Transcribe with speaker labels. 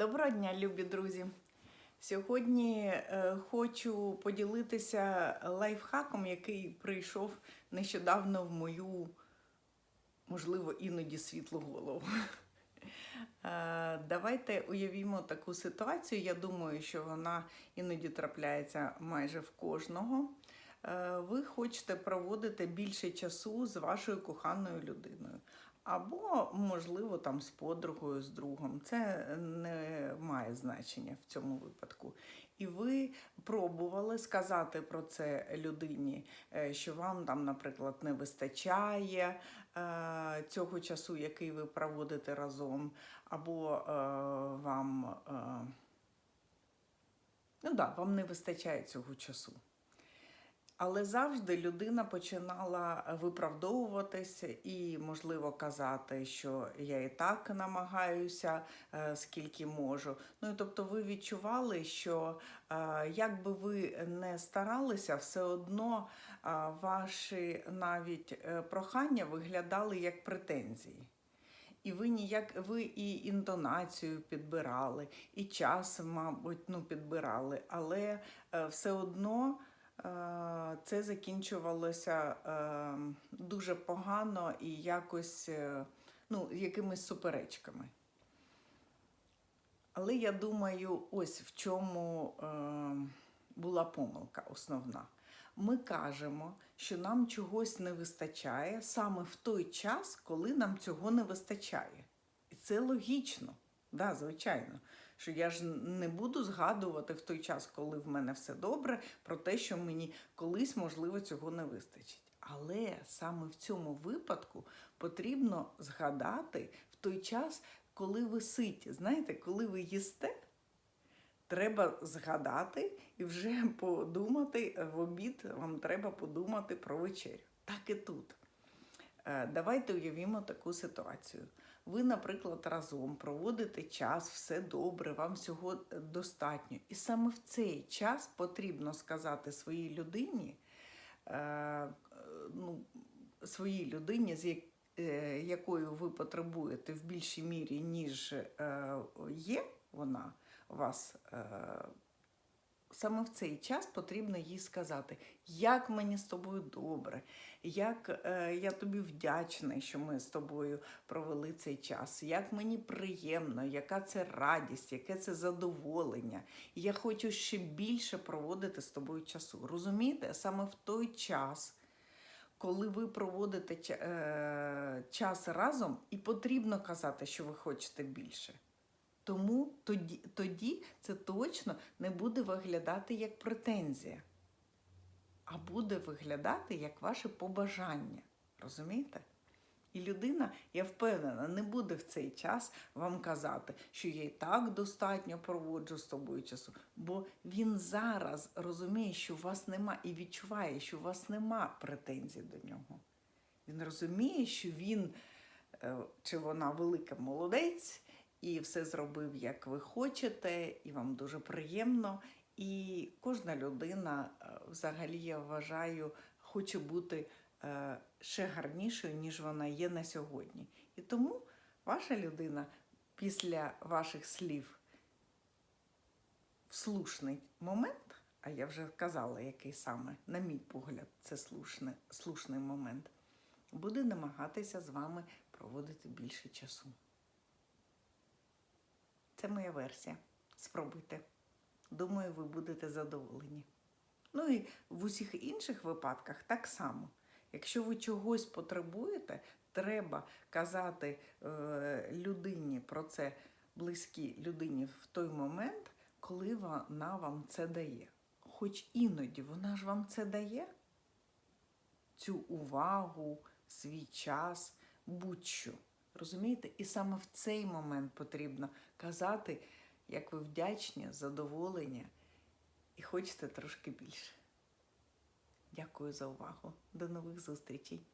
Speaker 1: Доброго дня, любі друзі! Сьогодні е, хочу поділитися лайфхаком, який прийшов нещодавно в мою, можливо, іноді світлу голову. Е, Давайте уявімо таку ситуацію. Я думаю, що вона іноді трапляється майже в кожного. Е, Ви хочете проводити більше часу з вашою коханою людиною. Або, можливо, там з подругою, з другом. Це не має значення в цьому випадку. І ви пробували сказати про це людині, е, що вам там, наприклад, не вистачає е, цього часу, який ви проводите разом, або е, вам, ну да, вам не вистачає цього часу. Але завжди людина починала виправдовуватися і, можливо, казати, що я і так намагаюся, е, скільки можу. Ну і тобто, ви відчували, що е, як би ви не старалися, все одно е, ваші навіть прохання виглядали як претензії. І ви ніяк ви і інтонацію підбирали, і час, мабуть, ну, підбирали, але все одно. Е, Це закінчувалося е, дуже погано і якось е, ну, якимись суперечками. Але я думаю, ось в чому була помилка основна. Ми кажемо, що нам чогось не вистачає саме в той час, коли нам цього не вистачає. І це логічно, да, звичайно. Що я ж не буду згадувати в той час, коли в мене все добре, про те, що мені колись, можливо, цього не вистачить. Але саме в цьому випадку потрібно згадати в той час, коли ви ситі. Знаєте, коли ви їсте, треба згадати і вже подумати в обід, вам треба подумати про вечерю. Так і тут. Е, Давайте уявімо таку ситуацію. Ви, наприклад, разом проводите час, все добре, вам всього достатньо. І саме в цей час потрібно сказати своїй людині, е, ну, своїй людині, з е, якою ви потребуєте в більшій мірі, ніж е, є вона вас. Саме в цей час потрібно їй сказати, як мені з тобою добре, як е, я тобі вдячний, що ми з тобою провели цей час, як мені приємно, яка це радість, яке це задоволення. Я хочу ще більше проводити з тобою часу. Розумієте, саме в той час, коли ви проводите е, час разом, і потрібно казати, що ви хочете більше. Тому тоді, тоді це точно не буде виглядати як претензія, а буде виглядати як ваше побажання. Розумієте? І людина, я впевнена, не буде в цей час вам казати, що я і так достатньо проводжу з тобою часу. Бо він зараз розуміє, що у вас нема, і відчуває, що у вас нема претензій до нього. Він розуміє, що він е, чи вона велика молодець, і все зробив, як ви хочете, і вам дуже приємно. І кожна людина, е, взагалі, я вважаю, хоче бути е, ще гарнішою, ніж вона є на сьогодні. І тому ваша людина після ваших слів в слушний момент, а я вже казала, який саме, на мій погляд, це слушний, слушний момент, буде намагатися з вами проводити більше часу. Це моя версія. Спробуйте. Думаю, ви будете задоволені. Ну і в усіх інших випадках так само. Якщо ви чогось потребуєте, треба казати е, людині про це близькій людині в той момент, коли вона вам це дає. Хоч іноді вона ж вам це дає, цю увагу, свій час, будь-що. Розумієте? І саме в цей момент потрібно казати, як ви вдячні, задоволення і хочете трошки більше. Дякую за увагу. До нових зустрічей.